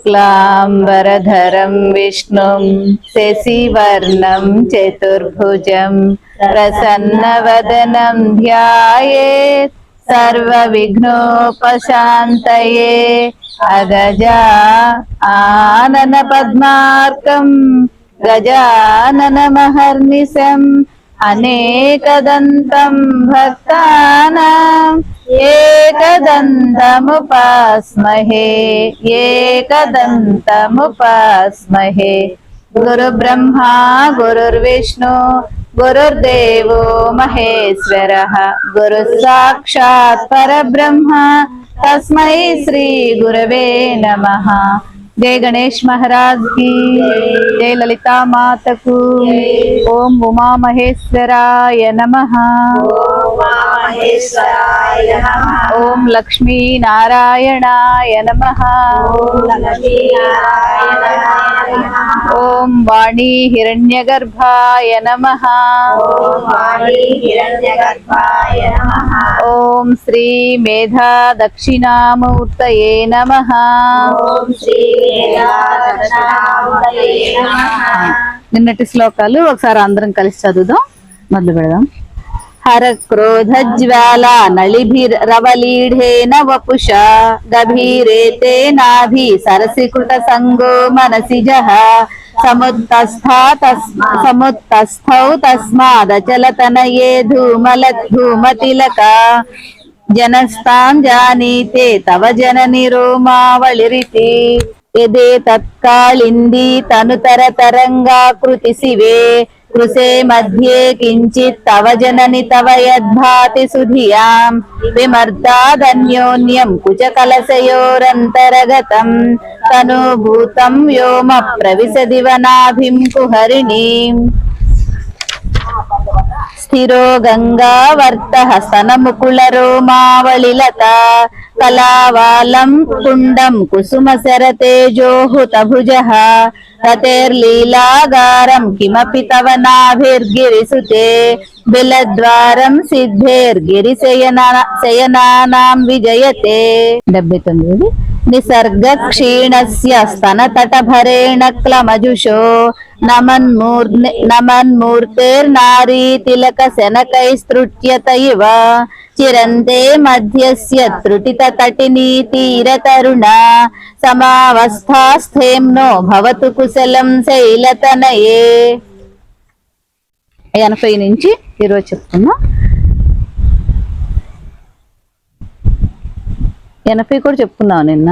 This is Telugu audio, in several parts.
शुक्लाम्बरधरं विष्णुं शशिवर्णं चतुर्भुजं प्रसन्नवदनं ध्यायेत् सर्वविघ्नोपशान्तये अगजा आननपद्मार्कं गजाननमहर्निशम् అనేకదంతం భక్తానాం ఏకదంతముపాస్మహే ఏకదంతముపాస్మహే. గురుబ్రహ్మా గురుర్విష్ణు గురుర్దేవో మహేశ్వర. గురు సాక్షాత్ పరబ్రహ్మ తస్మై శ్రీ గురవే నమ. जय गणेश महाराज की जय ललिता मातकू ओम उमा महेश्वराय नमः। ओम लक्ष्मी नारायणाय नमः। ओम वाणी हिरण्यगर्भाय नमः। ओम श्री मेधा दक्षिणामूर्तये नमः। श्री నిన్నటి శ్లోకాలు ఒకసారి అందరం కలిసి చదువుదాం. మొదలు పెడదాం. హర క్రోధ జ్వాల నళిభిరవలీఢేన వపుష గభీరేతే నాభి సరసి కృత సంగో మనసి జహ సముత్తస్థా తస్మ సముత్తస్థౌ తస్మాదచలతనయే ధూమల ధూమతిలక జనస్తాం జానీతే తవ జనని రోమావళిరితి యదే తత్కాళింది తనుతర తరంగాకృతి శివే కృసే మధ్యే కించిత్ తవ జనని తవ యద్భాతి సుధియాం. విమర్దాదన్యోన్యం తను భూతం వ్యోమ ప్రవిశదివనాభిం కుహరిణీం. స్థిరో గంగావర్త స్తనముకుళ రోమావళిలత. కళావాలం కుండం కుసుమ శరతేజోహుత భుజ రతేర్లీలాగారం కిమపి తవ నాభిర్గిరిసుతే బిలద్వారం సిద్ధేర్గిరి శయనానాం విజయతే డెబ్బై తొమ్మిది నిసర్గ క్షీణస్య స్తనతటభరేణ క్లమజుషో నమన్మూర్ నమన్మూర్తేర్నారీ తిలక శనకైస్తృట్యత ఇవ చిరంతే మధ్యస్య త్రుటిత తటినీ తీరతరుణ సమావస్థాస్థేమ్నో భవతు కుశలం శైలతనయే ఎనభై నుంచి ఈరోజు చెప్తున్నా। ఎనభై కూడా చెప్పుకున్నావు నిన్న?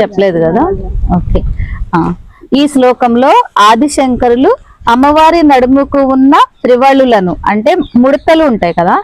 చెప్పలేదు కదా? ఓకే. ఈ శ్లోకంలో ఆదిశంకరులు అమ్మవారి నడుముకు ఉన్న త్రివళులను అంటే ముడతలు ఉంటాయి కదా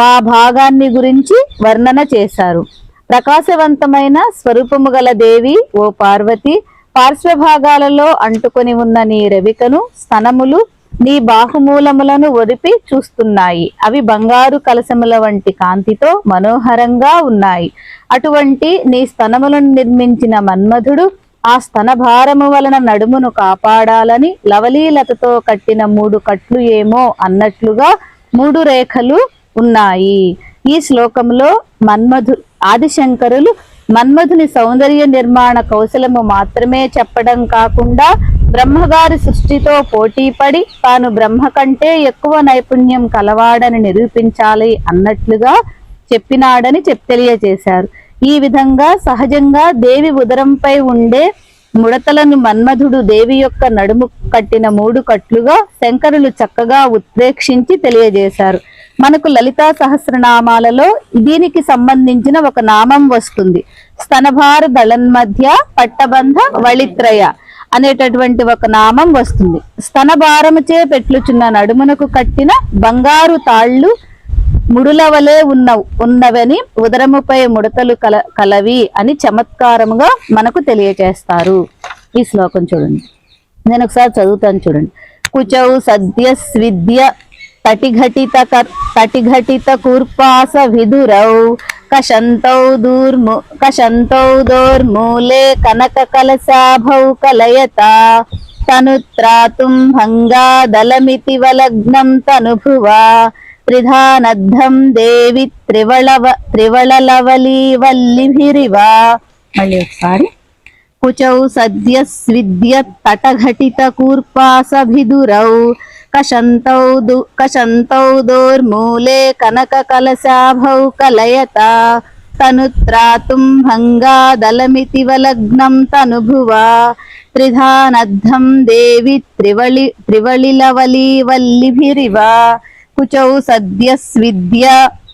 ఆ భాగాన్ని గురించి వర్ణన చేశారు. ప్రకాశవంతమైన స్వరూపము గల దేవి ఓ పార్వతి పార్శ్వభాగాలలో అంటుకొని ఉన్న నీ రవికను స్తనములు నీ బాహుమూలములను ఒదిపి చూస్తున్నాయి. అవి బంగారు కలశముల వంటి కాంతితో మనోహరంగా ఉన్నాయి. అటువంటి నీ స్తనములను నిర్మించిన మన్మధుడు ఆ స్తన భారము వలన నడుమును కాపాడాలని లవలీలతతో కట్టిన మూడు కట్లు ఏమో అన్నట్లుగా మూడు రేఖలు ఉన్నాయి. ఈ శ్లోకంలో మన్మధు ఆదిశంకరులు మన్మధుని సౌందర్య నిర్మాణ కౌశలము మాత్రమే చెప్పడం కాకుండా బ్రహ్మగారి సృష్టితో పోటీపడి తాను బ్రహ్మ కంటే ఎక్కువ నైపుణ్యం కలవాడని నిరూపించాలి అన్నట్లుగా చెప్పినాడని చెప్ తెలియజేశారు. ఈ విధంగా సహజంగా దేవి ఉదరంపై ఉండే ముడతలను మన్మధుడు దేవి యొక్క నడుము కట్టిన మూడు కట్లుగా శంకరులు చక్కగా ఉత్ప్రేక్షించి తెలియజేశారు. మనకు లలితా సహస్రనామాలలో దీనికి సంబంధించిన ఒక నామం వస్తుంది. స్తనభార దళన్మధ్య పట్టబంధ వళిత్రయ అనేటటువంటి ఒక నామం వస్తుంది. స్తనభారముచే పెట్లుచున్న నడుమునకు కట్టిన బంగారు తాళ్ళు ముడుల వలె ఉన్న ఉన్నవని ఉదరముపై ముడతలు కల కలవి అని చమత్కారముగా మనకు తెలియచేస్తారు. ఈ శ్లోకం చూడండి. నేను ఒకసారి చదువుతాను చూడండి. కుచౌ సద్య స్విద్య తటిఘటిత తటిఘటిత కూర్పాస విధురౌ కషంతౌ దూర్ము కషంతౌ దోర్మూలే కనక కలశాభౌ కలయత తనుత్రాతుం భంగా దళమితి వలగ్నం తనుభువా త్రిధానద్ధం దేవి త్రివళవ త్రివళలవలి వల్లిభిరివ మళ్ళీ ఒకసారి. కుచౌ సద్య స్విద్య తటఘటిత కూర్పాసభిదురౌ. కశంతౌ దు కశంతౌ దోర్మూలే కనక కలశాభౌ కలయత. తనుత్రాతుం భంగా దళమితి వలగ్నం తనుభువా. త్రిధానద్ధం దేవి త్రివళి త్రివళిలవలి వల్లిభిరివ కుచౌ సద్య స్విద్య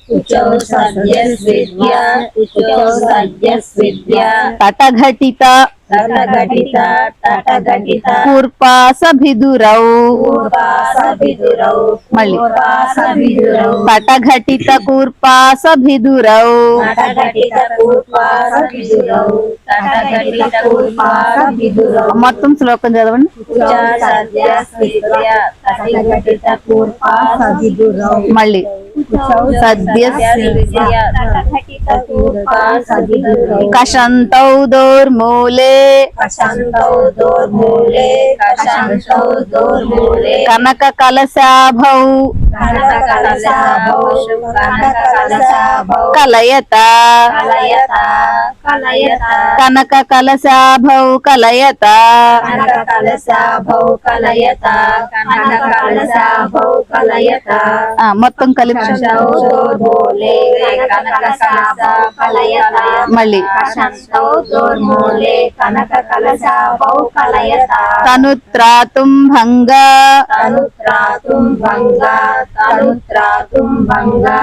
కుచౌ సద్యస్విద్య కుచౌ సద్యస్విద్య తటఘటిత తటఘటిత తటఘటిత కూర్పాసభిదురౌ పూర్వాసవిదురౌ మళ్ళీ. పూర్వాసవిదురౌ తటఘటిత కూర్పాసభిదురౌ తటఘటిత పూర్వాసవిదురౌ తటఘటిత పూర్వాసవిదురౌ మొత్తం శ్లోకం చదవండి. కుచ సద్యస్విద్య తటఘటిత పూర్వాసవిదురౌ మళ్ళీ సద్య తటఘటిత పూర్వాసవిదురౌ కషంతౌ దోర్మూలే కనక కలశాభౌ. కలయత. కనక కలశాభౌ కలయత. మొత్తం కలిపి. మళ్ళీ.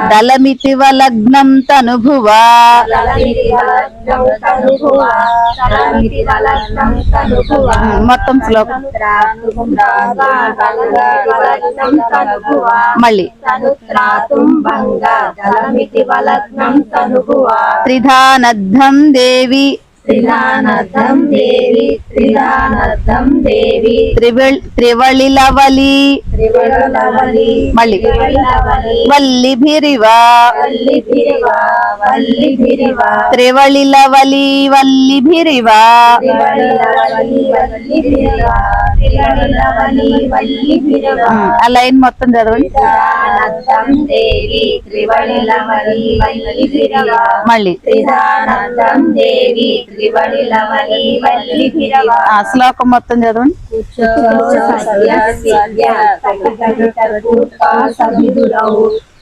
దళమితి వలగ్నం తనుభువా తలమితి వలగ్నం తనుభువా. తలమితి వలగ్నం తనుభువా. మొత్తం శ్లోకం. మళ్ళీ. త్రిధానద్ధం దేవి. త్రిలానర్థం దేవి త్రిలానర్థం దేవి. త్రివళ్ త్రివళిలవలి త్రివళలవలి మళ్ళీ. త్రివళలవలి వల్లిభిరివ. వల్లి భిరివ వల్లి భిరివ త్రివళిలవలి వల్లిభిరివ. త్రివళలవలి వల్లి భిరివ త్రివళలవలి వల్లి భిరివ ఆ లైన్ మొత్తం చదవండి మళ్ళీ ఆ శ్లోకం మొత్తం చదవండి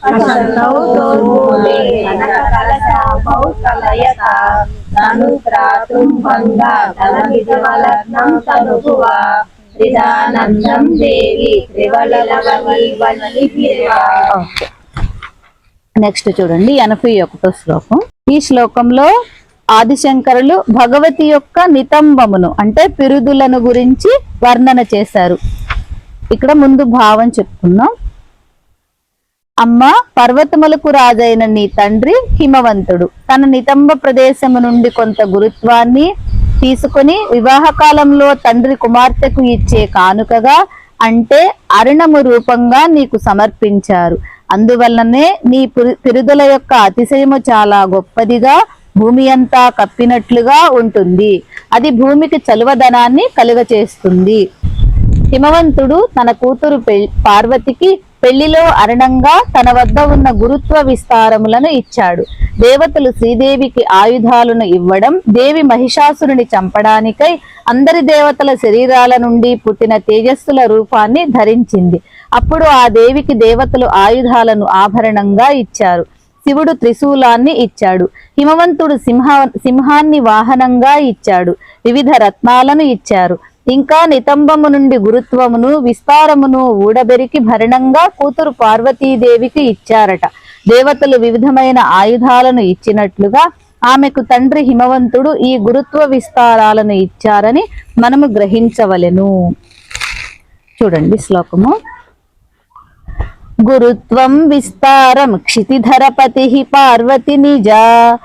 అసంతౌ దోర్మూలే కలయత భంగా త్రిదానందం దేవి నెక్స్ట్ చూడండి ఎనభై ఒకటో శ్లోకం. ఈ శ్లోకంలో ఆదిశంకరులు భగవతి యొక్క నితంబమును అంటే పిరుదులను గురించి వర్ణన చేశారు. ఇక్కడ ముందు భావం చెప్పుకున్నాం అమ్మ పర్వతములకు రాజైన నీ తండ్రి హిమవంతుడు. తన నితంబ ప్రదేశము నుండి కొంత గురుత్వాన్ని తీసుకొని వివాహ కాలంలో తండ్రి కుమార్తెకు ఇచ్చే కానుకగా అంటే అరుణము రూపంగా నీకు సమర్పించారు. అందువల్లనే నీ పిరు- పిరుదుల యొక్క అతిశయము చాలా గొప్పదిగా భూమి అంతా కప్పినట్లుగా ఉంటుంది. అది భూమికి చలువదనాన్ని కలుగచేస్తుంది. హిమవంతుడు తన కూతురు పె- పార్వతికి పెళ్ళిలో అరణంగా తన వద్ద ఉన్న గురుత్వ విస్తారములను ఇచ్చాడు. దేవతలు శ్రీదేవికి ఆయుధాలను ఇవ్వడం దేవి మహిషాసురుని చంపడానికై అందరి దేవతల శరీరాల నుండి పుట్టిన తేజస్సుల రూపాన్ని ధరించింది. అప్పుడు ఆ దేవికి దేవతలు ఆయుధాలను ఆభరణంగా ఇచ్చారు. శివుడు త్రిశూలాన్ని ఇచ్చాడు. హిమవంతుడు సింహ సింహాన్ని వాహనంగా ఇచ్చాడు. వివిధ రత్నాలను ఇచ్చారు. ఇంకా నితంబము నుండి గురుత్వమును విస్తారమును ఊడబెరికి భరణంగా కూతురు పార్వతీదేవికి ఇచ్చారట. దేవతలు వివిధమైన ఆయుధాలను ఇచ్చినట్లుగా ఆమెకు తండ్రి హిమవంతుడు ఈ గురుత్వ విస్తారాలను ఇచ్చారని మనము గ్రహించవలెను. చూడండి శ్లోకము. గురుత్వం విస్తారం క్షితిధరపతి పార్వతి నిజా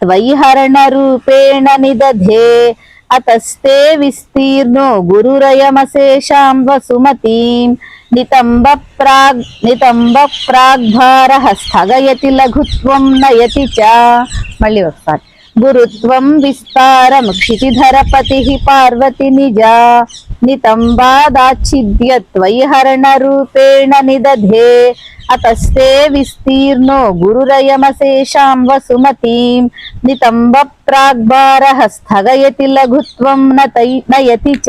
త్వయి హరణ రూపేణ నిదధే అతస్తే విస్తీర్ణో గురురయమశేషాం వసుమతీం నితంబ ప్రాగ్ నితంబ ప్రాగ్భార స్థగయతి లఘుత్వం నయతి చ మళ్ళీ ఒకసారి గురుత్వం విస్తారం క్షితిధరపతి పార్వతి నిజ నితంబాదాచిద్యత్వైహరణ రూపేణ నిదధే అతస్తే విస్తీర్ణో గురురయమశేషాం వసుమతీం నితంబ ప్రాగ్భారః స్థగయతి లఘుత్వం నయతి చ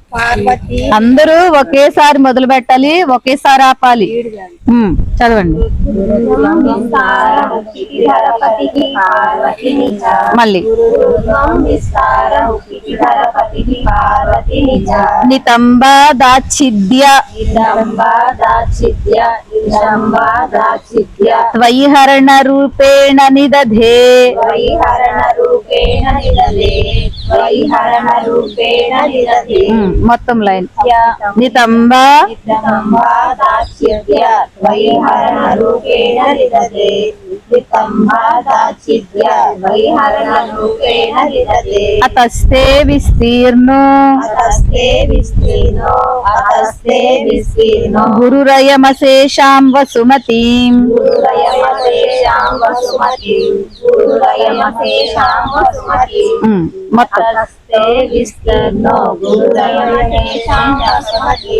అందరూ ఒకేసారి మొదలు పెట్టాలి ఒకేసారి ఆపాలి. చదవండి. మళ్ళీ. నితంబ దాచిద్య. త్వయిహరణ రూపేణ నిదధే. మొత్తం లైన్. నితంబ అతస్తే విస్తీర్ణో. గురురయమశేషాం వసుమతీం. మొత్తం అతస్తే విస్తీర్ణో గురురయమశేషాం వసుమతి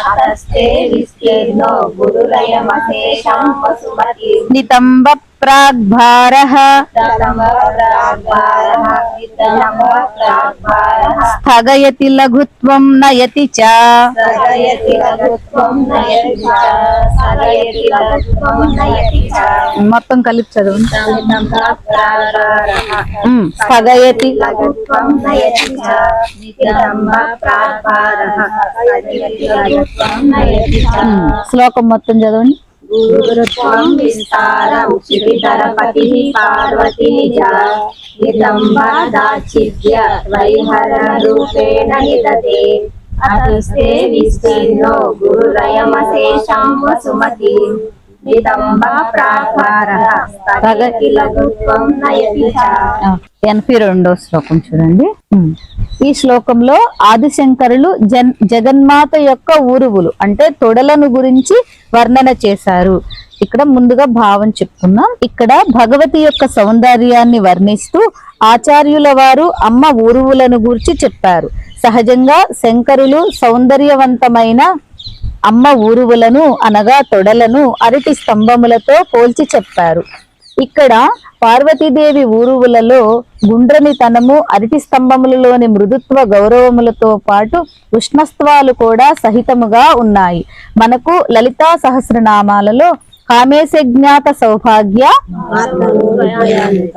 అతస్తే విస్తీర్ణో గురురయమశేషాం వసుమతి నితంబ ప్రాగ్భారః నితమ ప్రాగ్భారః నితమ ప్రాగ్భారః స్థగయతి లఘుత్వం నయతి చ మొత్తం కలిపి చదువు స్థగయతి శ్లోకం మొత్తం చదవండి గురుత్వం విస్తారం క్షితిధరపతి పార్వతీ నిజ నితంబాదాచిద్య వైహరణ రూపేణ నిదతే. అతస్తే విస్తీర్ణో వసుమతి నితంబ ఎనభై రెండో శ్లోకం చూడండి. ఈ శ్లోకంలో ఆదిశంకరులు జన్ జగన్మాత యొక్క ఊరువులు అంటే తొడలను గురించి వర్ణన చేశారు. ఇక్కడ ముందుగా భావం చెప్తున్నాం. ఇక్కడ భగవతి యొక్క సౌందర్యాన్ని వర్ణిస్తూ ఆచార్యుల వారు అమ్మ ఊరువులను గూర్చి చెప్పారు. సహజంగా శంకరులు సౌందర్యవంతమైన అమ్మ ఊరువులను అనగా తొడలను అరటి స్తంభములతో పోల్చి చెప్పారు. ఇక్కడ పార్వతీదేవి ఊరువులలో గుండ్రనితనము అరటి స్తంభములలోని మృదుత్వ గౌరవములతో పాటు ఉష్ణస్త్వాలు కూడా సహితముగా ఉన్నాయి. మనకు లలితా సహస్రనామాలలో కామేశజ్ఞాత సౌభాగ్య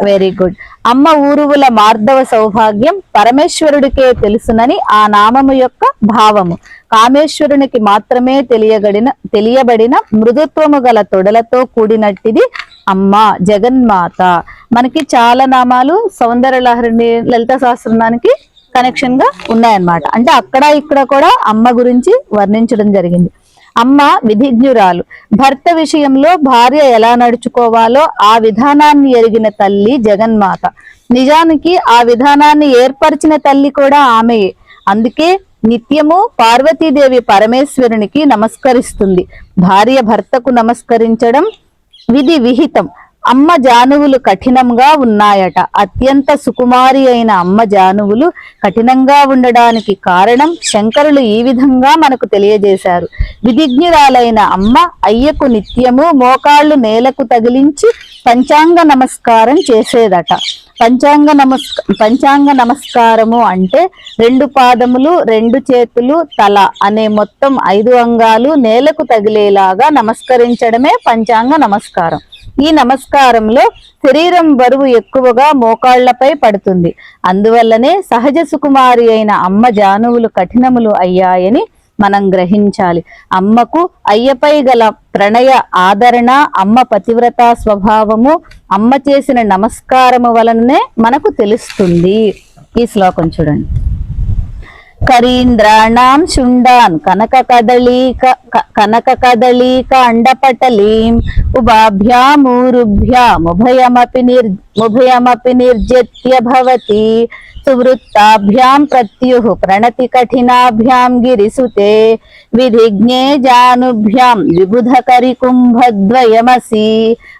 వెరీ గుడ్ అమ్మ ఊరువుల మార్ధవ సౌభాగ్యం పరమేశ్వరుడికే తెలుసునని ఆ నామము యొక్క భావము. కామేశ్వరునికి మాత్రమే తెలియగడిన తెలియబడిన మృదుత్వము గల తొడలతో కూడినట్టిది అమ్మ జగన్మాత. మనకి చాలా నామాలు సౌందర్య లహరిని లలిత సహస్రనానికి కనెక్షన్గా ఉన్నాయన్నమాట. అంటే అక్కడ ఇక్కడ కూడా అమ్మ గురించి వర్ణించడం జరిగింది. అమ్మ విధిజ్ఞురాలు. భర్త విషయంలో భార్య ఎలా నడుచుకోవాలో ఆ విధానాన్ని ఎరిగిన తల్లి జగన్మాత. నిజానికి ఆ విధానాన్ని ఏర్పరిచిన తల్లి కూడా ఆమెయే. అందుకే నిత్యము పార్వతీదేవి పరమేశ్వరునికి నమస్కరిస్తుంది. భార్య భర్తకు నమస్కరించడం விதி விகிதம். అమ్మ జానువులు కఠినంగా ఉన్నాయట. అత్యంత సుకుమారి అయిన అమ్మ జానువులు కఠినంగా ఉండడానికి కారణం శంకరులు ఈ విధంగా మనకు తెలియజేశారు. విధిజ్ఞురాలైన అమ్మ అయ్యకు నిత్యము మోకాళ్ళు నేలకు తగిలించి పంచాంగ నమస్కారం చేసేదట. పంచాంగ నమస్క పంచాంగ నమస్కారము అంటే రెండు పాదములు రెండు చేతులు తల అనే మొత్తం ఐదు అంగాలు నేలకు తగిలేలాగా నమస్కరించడమే పంచాంగ నమస్కారం. ఈ నమస్కారంలో శరీరం బరువు ఎక్కువగా మోకాళ్ళపై పడుతుంది. అందువల్లనే సహజ సుకుమారి అయిన అమ్మ జానువులు కఠినములు అయ్యాయని మనం గ్రహించాలి. అమ్మకు అయ్యపై గల ప్రణయ ఆదరణ అమ్మ పతివ్రత స్వభావము అమ్మ చేసిన నమస్కారము వలననే మనకు తెలుస్తుంది. ఈ శ్లోకం చూడండి. కరీంద్రాణం శుండాన్ కనక కదళీక క- కనక కదళీక అండపటలీం ఉభాభ్యామూరుభ్యాముభయమపి నిర్ ఉభయమపి నిర్జిత్య భవతి సువృత్తాభ్యాం ప్రత్యుః ప్రణతి కఠినాభ్యాం గిరిసుతే విధిజ్ఞే జానుభ్యాం విబుధకరి కుంభద్వయమసి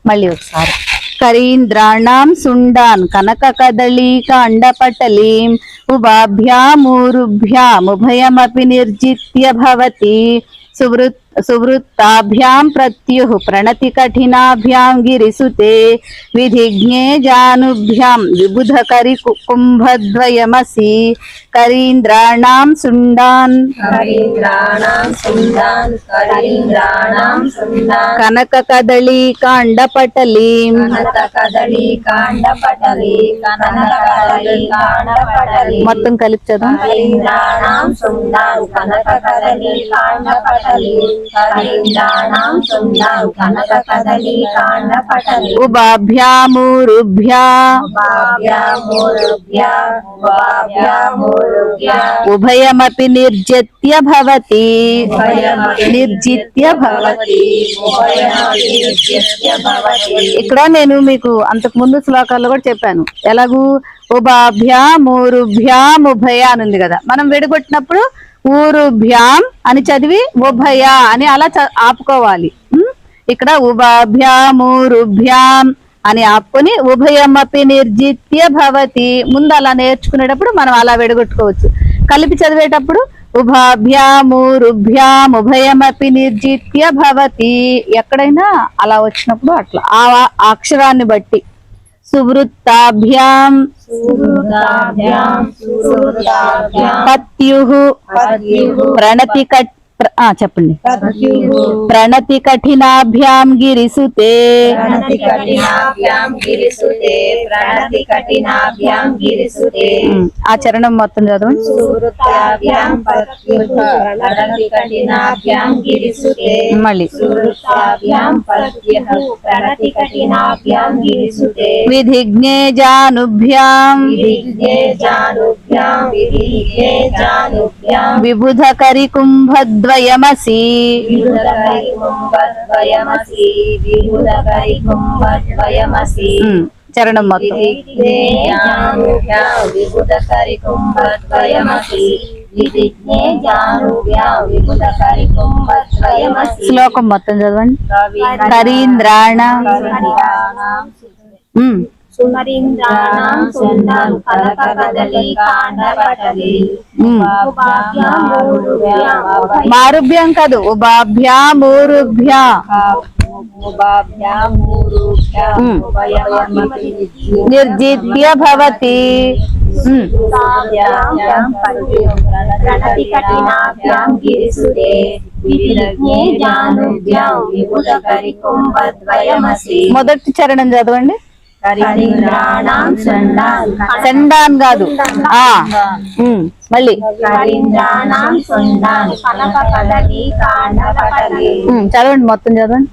మళ్ళీ ఒకసారి కరీంద్రాణం సుండాన్ కనక కదళీక అండపటలీం ఉభాభ్యామూరుభ్యాముభయమపి నిర్జిత్య భవతి సువృత్ సువృత్తాభ్యాం ప్రత్యుః ప్రణతి కఠినాభ్యాం గిరిసుతే విధిజ్ఞే జానుభ్యాం విబుధకరి కు- కుంభద్వయమసి కరీంద్రాణం సుండాన్ కరీంద్రాణం సుందాన్ కరీంద్రాణం సుందాన్ కనక కదళీక అండపటలీం కనక కదలి కాండ పటలి కనక కదలి కాండ పటలి మొత్తం కలిపి చదువు ఉభాభ్యామూరుభ్యా ఉభయమపి నిర్జిత్య భవతి. నిర్జిత్య భవతి. ఇక్కడ నేను మీకు అంతకు ముందు శ్లోకాల్లో కూడా చెప్పాను. ఎలాగూ ఉభాభ్యాం ఊరుభ్యాం ఉభయ అని ఉంది కదా. మనం విడగొట్టినప్పుడు ఊరుభ్యాం అని చదివి ఉభయ అని అలా ఆపుకోవాలి. ఇక్కడ ఉభాభ్యాం ఊరుభ్యాం అని ఆపుకొని ఉభయమపి నిర్జిత్య భవతి. ముందు అలా నేర్చుకునేటప్పుడు మనం అలా విడగొట్టుకోవచ్చు. కలిపి చదివేటప్పుడు ఉభాభ్యామూరుభ్యాం ఉభయమపి నిర్జిత్య భవతి. ఎక్కడైనా అలా వచ్చినప్పుడు అట్లా. ఆ అక్షరాన్ని బట్టి. सुवृत्ताभ्याम् पत्युः प्रणतिकट् పత్యుః పత్యుః ప్రణతి కట్ ప్ర- ఆ, చెప్పండి పత్యుః ప్రణతి కఠినాభ్యాం గిరిసుతే ప్రణతి కఠినాభ్యాం గిరిసుతే ప్రణతి కఠినాభ్యాం గిరిసుతే ఉం, ఆ చరణం మొత్తం చదవండి సుహృతాభ్యాం పత్యుః ప్రణతి కఠినాభ్యాం గిరిసుతే మళ్ళీ సుహృతాభ్యాం పత్యుః ప్రణతి కఠినాభ్యాం గిరిసుతే విధిజ్ఞే జానుభ్యాం విధిజ్ఞే జానుభ్యాం విధిజ్ఞే జానుభ్యాం విబుధకరి కుంభద్వయమసి ఉం, చరణం మొత్తం. శ్లోకం మొత్తం చదవండి. కరీంద్రాణ కనక కదలి కాండపటలి ఉం. ఉభాభ్యాం మారుభ్యం కాదు ఉభాభ్యాం. ఉభయమపి నిర్జిత్య భవతి ప్రణతి కఠినాభ్యాం గిరిసురే మొదటి చరణం చదవండి. చండాన్ కాదు. ఆ. మళ్ళీ. చదవండి మొత్తం చదవండి.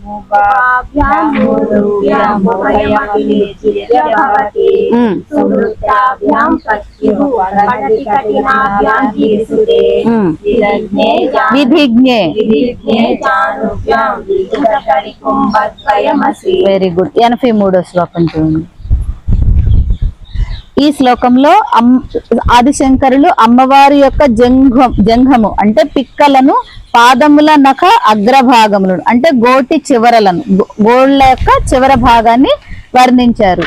విధిజ్ఞే వెరీ గుడ్ ఎనభై మూడో శ్లోకం చూడండి. ఈ శ్లోకంలో అమ్ ఆదిశంకరులు అమ్మవారి యొక్క జంఘం జంఘము అంటే పిక్కలను పాదముల నఖ అగ్రభాగములను అంటే గోటి చివరలను గోళ్ళ యొక్క చివర భాగాన్ని వర్ణించారు.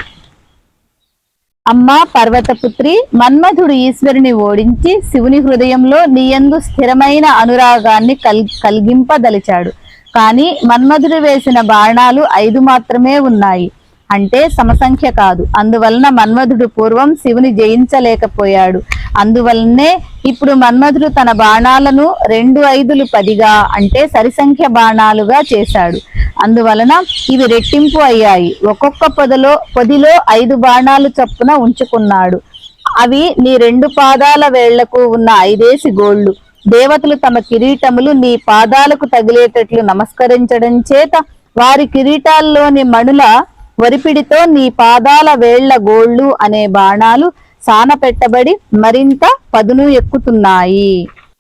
అమ్మ పర్వతపుత్రి మన్మధుడు ఈశ్వరుని ఓడించి శివుని హృదయంలో నీయందు స్థిరమైన అనురాగాన్ని కల్ కలిగింపదలిచాడు. కానీ మన్మధుడు వేసిన బాణాలు ఐదు మాత్రమే ఉన్నాయి. అంటే సమసంఖ్య కాదు. అందువలన మన్మధుడు పూర్వం శివుని జయించలేకపోయాడు. అందువలనే ఇప్పుడు మన్మధుడు తన బాణాలను రెండు ఐదులు పదిగా అంటే సరిసంఖ్య బాణాలుగా చేశాడు. అందువలన ఇవి రెట్టింపు అయ్యాయి. ఒక్కొక్క పొదలో పొదిలో ఐదు బాణాలు చొప్పున ఉంచుకున్నాడు. అవి నీ రెండు పాదాల వేళ్ళకు ఉన్న ఐదేసి గోళ్ళు దేవతలు తమ కిరీటములు నీ పాదాలకు తగిలేటట్లు నమస్కరించడం చేత వారి కిరీటాల్లోని మణుల వరిపిడితో నీ పాదాల వేళ్ళ గోళ్ళు అనే బాణాలు సాన పెట్టబడి మరింత పదును ఎక్కుతున్నాయి.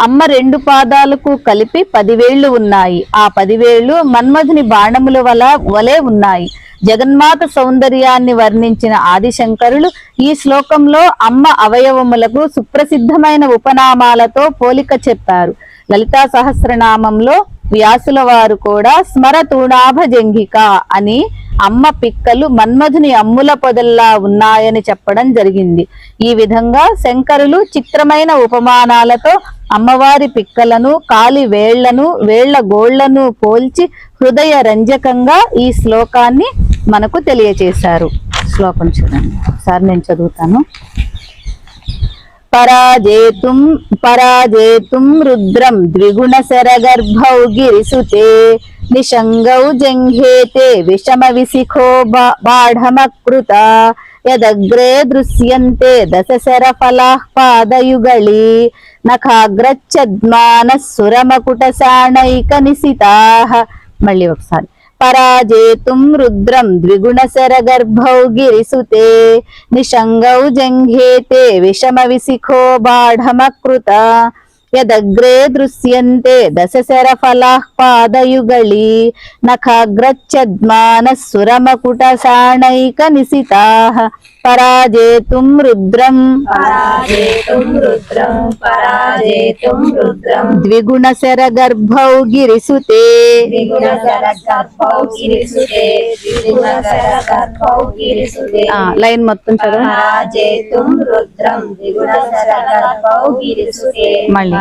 అమ్మ రెండు పాదాలకు కలిపి పదివేళ్ళు ఉన్నాయి. ఆ పదివేళ్ళు మన్మధుని బాణముల వల వలె ఉన్నాయి. జగన్మాత సౌందర్యాన్ని వర్ణించిన ఆదిశంకరులు ఈ శ్లోకంలో అమ్మ అవయవములకు సుప్రసిద్ధమైన ఉపనామాలతో పోలిక చెప్పారు. లలితా సహస్రనామంలో వ్యాసుల వారు కూడా స్మర తూణాభజంఘిక అని అమ్మ పిక్కలు మన్మధుని అమ్ముల పొదల్లా ఉన్నాయని చెప్పడం జరిగింది. ఈ విధంగా శంకరులు చిత్రమైన ఉపమానాలతో అమ్మవారి పిక్కలను కాలి వేళ్ళను వేళ్ళ గోళ్ళను పోల్చి హృదయ రంజకంగా ఈ శ్లోకాన్ని మనకు తెలియచేశారు. శ్లోకం చూడండి. సార్ నేను చదువుతాను. పరాజేతుం పరాజేతుం రుద్రం ద్విగుణ శరగర్భౌ గిరిసుతే నిషంగౌ జంఘేతే విషమ విశిఖో బాఢమకృత యదగ్రే దృశ్యంతే దశశర ఫలాః పాదయుగళీ నఖాగ్రచ్చద్మానః సురమకుట సాణైక నిశితాః మళ్ళీ ఒకసారి. పరాజేతుం రుద్రం ద్విగుణశర గర్భౌ గిరిసుతే నిషంగౌ జంఘేతే విషమ విశిఖో బాఢమకృత. యదగ్రే దృశ్యంతే దశశర ఫలాః పాదయుగళీ నఖాగ్రచ్చద్మానః సురమకుట సాణైక నిశితాః పరాజేతుం రుద్రం రుద్రం. ద్విగుణశర గర్భౌ గిరిసుతే లైన్ మొత్తం చదవ రుద్రం మళ్ళీ.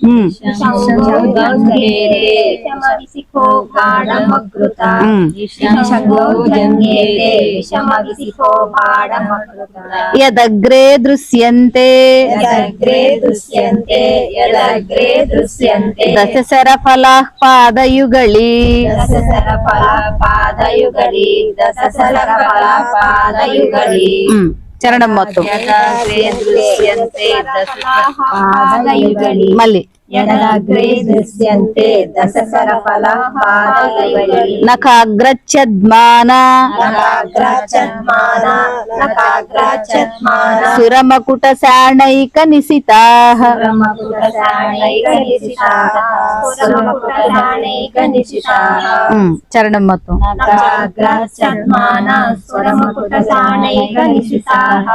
ఉమ్, విషంగౌ జంగేతే విషమ విశిఖో బాణమకృత ఉమ్. విషంగౌ జంగేతే విషమ విశిఖో బాణమకృత యదగ్రే దృశ్యంతే. యదగ్రే దృశ్యంతే యదగ్రే చరణం మొత్తం. మళ్ళీ. నకాగ్రచత్మాన సురమకుట సాణైక నిశితాః చరణం మొత్తం. సురమకుటసాణైక నిశితాః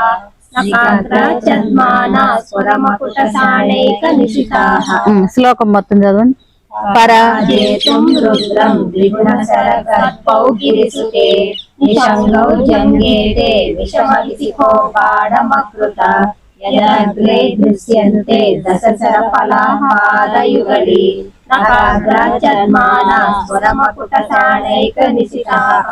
శ్లోకం మొత్తం చదవండి. పరా పరాజేతుం రుద్రం నిషంగౌ జంగేతే యదగ్రే దృశ్యంతే దశసర స్వరమకుట సాణైక నిశితాః